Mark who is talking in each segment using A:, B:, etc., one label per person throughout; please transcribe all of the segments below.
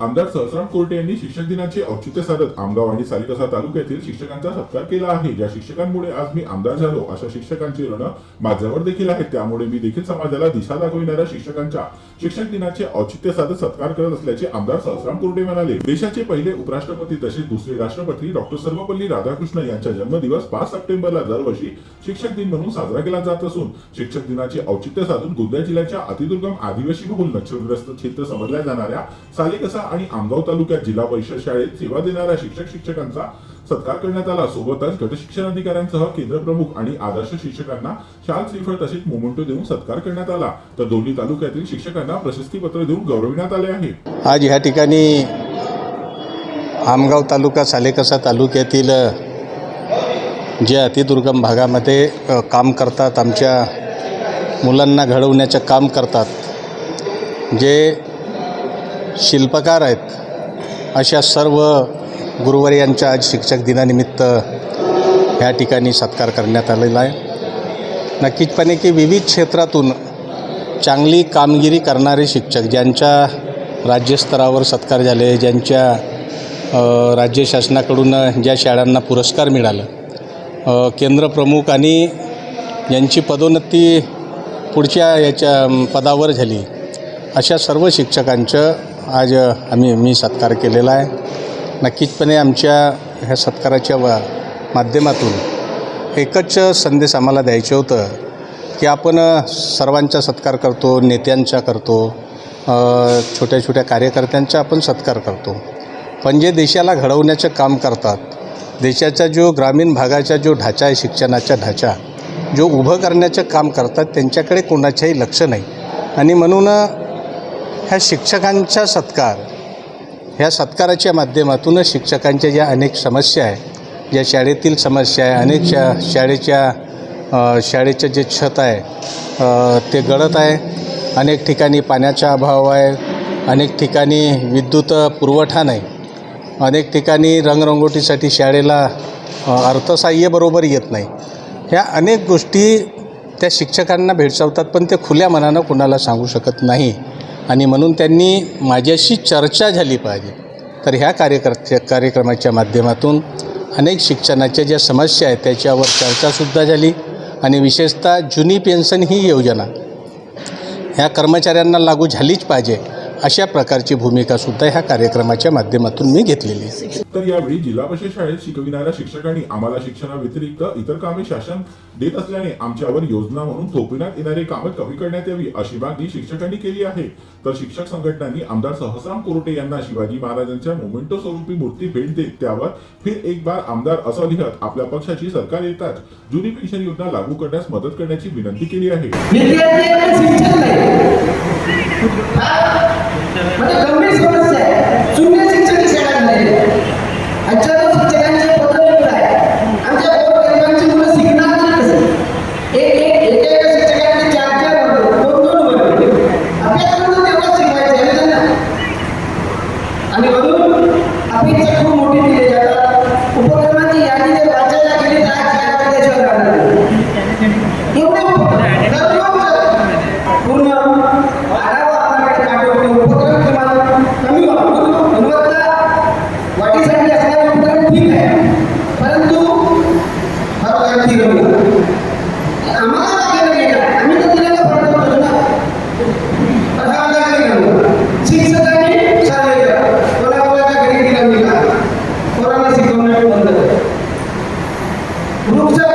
A: आमदार सहस्राम कोर्टे यांनी शिक्षक दिनाचे औचित्य साधत आमगाव आणि सालिकसा तालुक्यातील शिक्षकांचा सत्कार केला आहे. ज्या शिक्षकांमुळे आज मी आमदार झालो अशा शिक्षकांची ऋण माझ्यावर देखील आहेत. त्यामुळे मी देखील समाजाला दिशा दाखविणाऱ्या शिक्षकांच्या शिक्षक दिनाचे औचित्य साधत सत्कार करत असल्याचे आमदार सहस्राम कोर्टे म्हणाले. देशाचे पहिले उपराष्ट्रपती तसेच दुसरे राष्ट्रपती डॉक्टर सर्वपल्ली राधाकृष्ण यांचा जन्मदिवस पाच सप्टेंबरला दरवर्षी शिक्षक दिन म्हणून साजरा केला जात असून शिक्षक दिनाचे औचित्य साधून गोंदिया जिल्ह्याच्या अतिदुर्गम आदिवासी बहुल नक्षलग्रस्त क्षेत्र समजल्या जाणाऱ्या सालिकसा आणि आमगाव तालुक्यात जिल्हा परिषद शाळेत सेवा देणाऱ्या शिक्षक शिक्षकांचा सत्कार करण्यात आला. सोबतच गट अधिकाऱ्यांसह केंद्र प्रमुख आणि आदर्श शिक्षकांना शाल श्रीफळ तसेच मोमेंटो देऊन सत्कार करण्यात आला. तर दोन्ही तालुक्यातील शिक्षकांना प्रशस्तीपत्र देऊन गौरविण्यात आले आहे.
B: आज ह्या ठिकाणी आमगाव तालुका सालेकसा तालुक्यातील जे अतिदुर्गम भागामध्ये काम करतात आमच्या मुलांना घडवण्याचं काम करतात जे शिल्पकार आहेत. अशा सर्व गुरुवर्यांच्या आज शिक्षक दिनानिमित्त ह्या ठिकाणी सत्कार करण्यात आलेला आहे. नक्कीचपणे की विविध क्षेत्रातून चांगली कामगिरी करणारे शिक्षक ज्यांच्या राज्यस्तरावर सत्कार झाले ज्यांच्या राज्य शासनाकडून ज्या शाळांना पुरस्कार मिळालं केंद्रप्रमुख आणि यांची पदोन्नती पुढच्या याच्या पदावर झाली अशा सर्व शिक्षकांचं आज आम्ही मी सत्कार केलेला आहे. नक्कीचपणे आमच्या ह्या सत्काराच्या वा माध्यमातून एकच संदेश आम्हाला द्यायचं होतं की आपण सर्वांचा सत्कार करतो नेत्यांचा करतो छोट्या छोट्या कार्यकर्त्यांचा आपण सत्कार करतो. पण जे देशाला घडवण्याचं काम करतात देशाचा जो ग्रामीण भागाचा जो ढाचा आहे शिक्षणाचा ढाचा जो उभं करण्याचं काम करतात त्यांच्याकडे कोणाचंही लक्ष नाही. आणि म्हणून ह्या शिक्षकांचा सत्कार ह्या सत्काराच्या माध्यमातूनच शिक्षकांच्या ज्या अनेक समस्या आहे ज्या शाळेतील समस्या आहे अनेक शा शाळेच्या शाळेचं जे छत आहे ते गळत आहे. अनेक ठिकाणी पाण्याचा अभाव आहे अनेक ठिकाणी विद्युत पुरवठा नाही. अनेक ठिकाणी रंगरंगोटीसाठी शाळेला अर्थसाह्य बरोबर येत नाही. ह्या अनेक गोष्टी त्या शिक्षकांना भेडसावतात पण ते खुल्या मनानं कुणाला सांगू शकत नाही. आणि म्हणून त्यांनी माझ्याशी चर्चा झाली पाहिजे. तर ह्या कार्यकर्त्या कार्यक्रमाच्या माध्यमातून अनेक शिक्षणाच्या ज्या समस्या आहेत त्याच्यावर चर्चासुद्धा झाली आणि विशेषतः जुनी पेन्शन ही योजना ह्या कर्मचाऱ्यांना लागू झालीच पाहिजे. अशा प्रकारची भूमिकासुद्धा ह्या कार्यक्रमाच्या माध्यमातून मी घेतलेली आहे.
A: तर यावेळी जिल्हा परिषद शाळेत शिकविणाऱ्या शिक्षकांनी आम्हाला शिक्षणाव्यतिरिक्त इतर कामे शासन देत असल्याने आमच्यावर योजना म्हणून थोपविण्यात येणारी कामे कमी करण्यात यावी अशी मागणी शिक्षकांनी केली आहे. तर शिक्षक संघटनांनी आमदार सहस्राम कोरटे यांना शिवाजी महाराजांच्या मोमेंटो स्वरूपी मूर्ती भेट देत त्यावर फिर एक बार आमदार असं लिहत आपल्या पक्षाची सरकार येताच जुनी पेन्शन योजना लागू करण्यास मदत करण्याची विनंती केली आहे.
C: विद्यार्थ्यांना शिक्षण नाही हा? म्हणजे
A: 그러자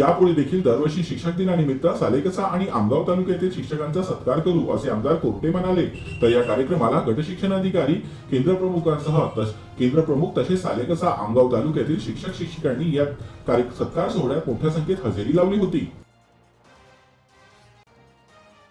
A: यापुढे देखील दरवर्षी शिक्षक दिनानिमित्त सालेकसा आणि आमगाव तालुक्यातील शिक्षकांचा सत्कार करू असे आमदार कोर्टे म्हणाले. तर या कार्यक्रमाला गट शिक्षण अधिकारी केंद्र प्रमुखांसह तस केंद्र प्रमुख तसेच सालेकसा आमगाव तालुक्यातील शिक्षक शिक्षिकांनी या सत्कार सोहळ्यात मोठ्या संख्येत हजेरी लावली होती.